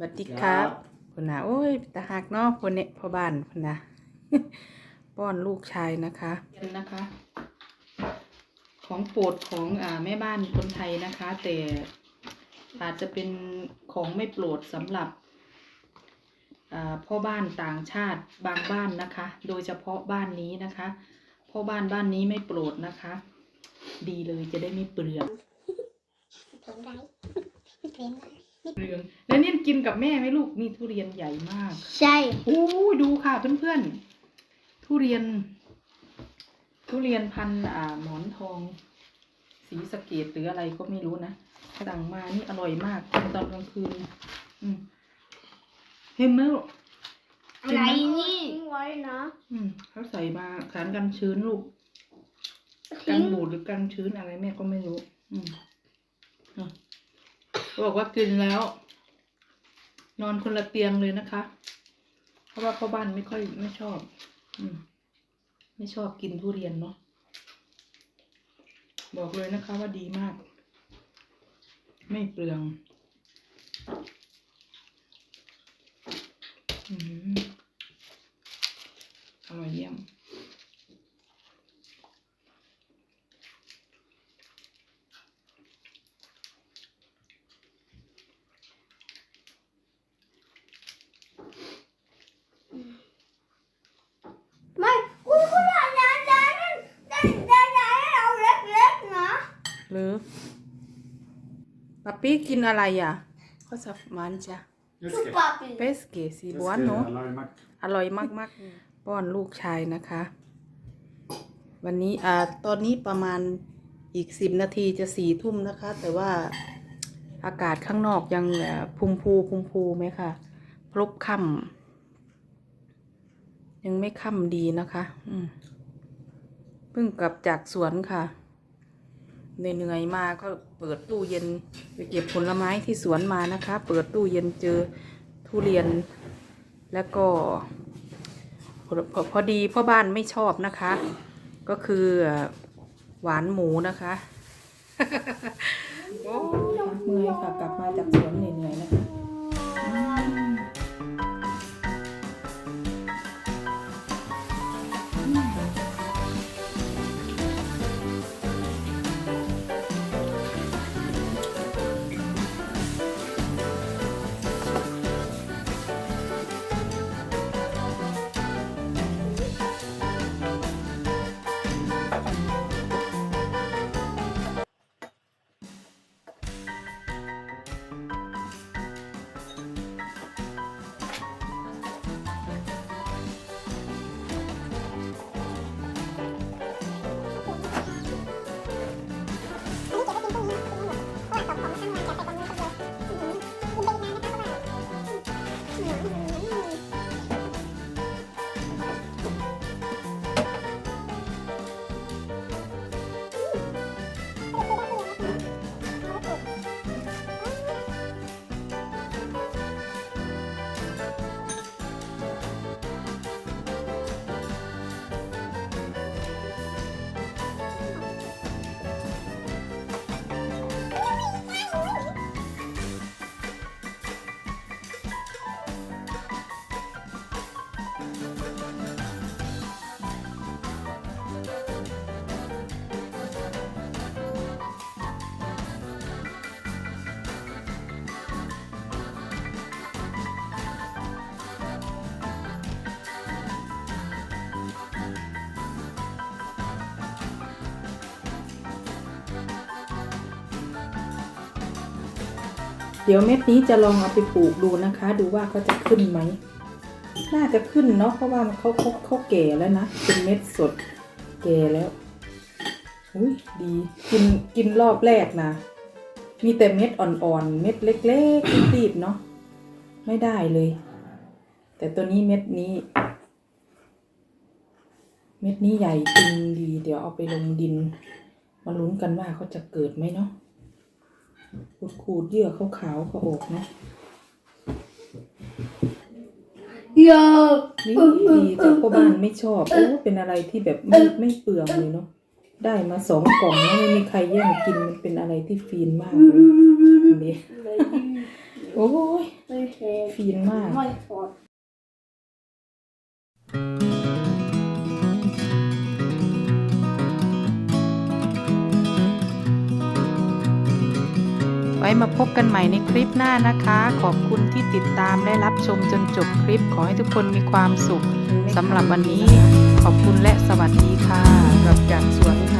บัดดีครับคนน่ะโอ้ยตาหักเนาะคนเนี่ยพ่อบ้านคนน่ะป้อนลูกชายนะคะเย็นนะคะ ของโปรดของอ่าแม่บ้านคนไทยนะคะ แต่อาจจะเป็นของไม่โปรดสำหรับอ่าพ่อบ้านต่างชาติบางบ้านนะคะ โดยเฉพาะบ้านนี้นะคะพ่อบ้านบ้านนี้ไม่โปรดนะคะ ดีเลยจะได้ไม่เปลืองผมได้เรียนได้ เปลืองแล้วเนี่ยกินกับแม่ไหมลูกนี่ทุเรียนใหญ่มากใช่โอ้ยดูค่ะเพื่อนๆทุเรียน ทุเรียนพันธุ์อ่าหมอนทอง สีสะเกตหรืออะไรก็ไม่รู้นะสั่งมานี่อร่อยมากกินตอนกลางคืนอืมเห็นไหมลูกอะไรนี่ไว้นะอืมเขาใส่มาสารกันชื้นลูกกัทิ้นงบูดหรือกันชื้นอะไรแม่ก็ไม่รู้ อืมอะเขา บอกว่ากินแล้ว นอนคนละเตียงเลยนะคะ เพราะว่าพ่อบ้านไม่ค่อยไม่ชอบ อืม ไม่ชอบกินทุเรียนเนาะบอกเลยนะคะว่าดีมาก ไม่เปลืองออร่อยเยี่ยมคุณคุณอยากได้ได้ได้ได้ได้เราเล็กๆนะ หรือปัปปี้กินอะไรอะข้าวสับมันจ้ะซุป Just ปาปีเปสเกซีบวนเนาะอร่อยมากๆ ป้อนลูกชายนะคะ วันนี้อ่าตอนนี้ประมาณอีกสิบนาทีจะสี่ทุ่มนะคะ แต่ว่าอากาศข้างนอกยังเอ่อพุมพูพุมพูไหมคะพลบค่ำยังไม่ค่ำดีนะคะ อืมเพิ่งกลับจากสวนค่ะ เหนื่อยๆมาก็เปิดตู้เย็นไปเก็บผลไม้ที่สวนมานะคะ เปิดตู้เย็นเจอทุเรียน แล้วก็พอพอพอดีพ่อบ้านไม่ชอบนะคะ ก็คือหวานหมูนะคะ โอ้ยเมื่อยค่ะกลับมาจากสวนเหนื่อย ดี๋ยวเม็ดนี้จะลองเอาไปปลูกดูนะคะ ดูว่าเขาจะขึ้นไหม น่าจะขึ้นเนาะเพราะว่าเขาเขาเขาแก่แล้วนะเป็นเม็ดสด แก่แล้วอุ้ยดีกินกินรอบแรกนะมีแต่เม็ดอ่อนๆ เม็ดเล็กๆรีบๆเนาะไม่ได้เลย แต่ตัวนี้เม็ดนี้ เม็ดนี้ใหญ่จริงดี เดี๋ยวเอาไปลงดิน มาลุ้นกันว่าเขาจะเกิดไหมเนาะ ขูดขูดๆเยื่อขาวๆเขาออกเนาะเยอะนี่ดีแต่พ่อบ้านไม่ชอบโอ้เป็นอะไรที่แบบไม่ไม่เปลืองเลยเนาะได้มาสองกล่องแล้วไม่มีใครแย่งกินมันเป็นอะไรที่ฟีนมากเลยนี่โอ้ยไม่เห็นฟีนมาก ว้มาพบกันใหม่ในคลิปหน้านะคะ ขอบคุณที่ติดตามและรับชมจนจบคลิป ขอให้ทุกคนมีความสุขสำหรับวันนี้ ขอบคุณและสวัสดีค่ะกลับจากสวนค่ะ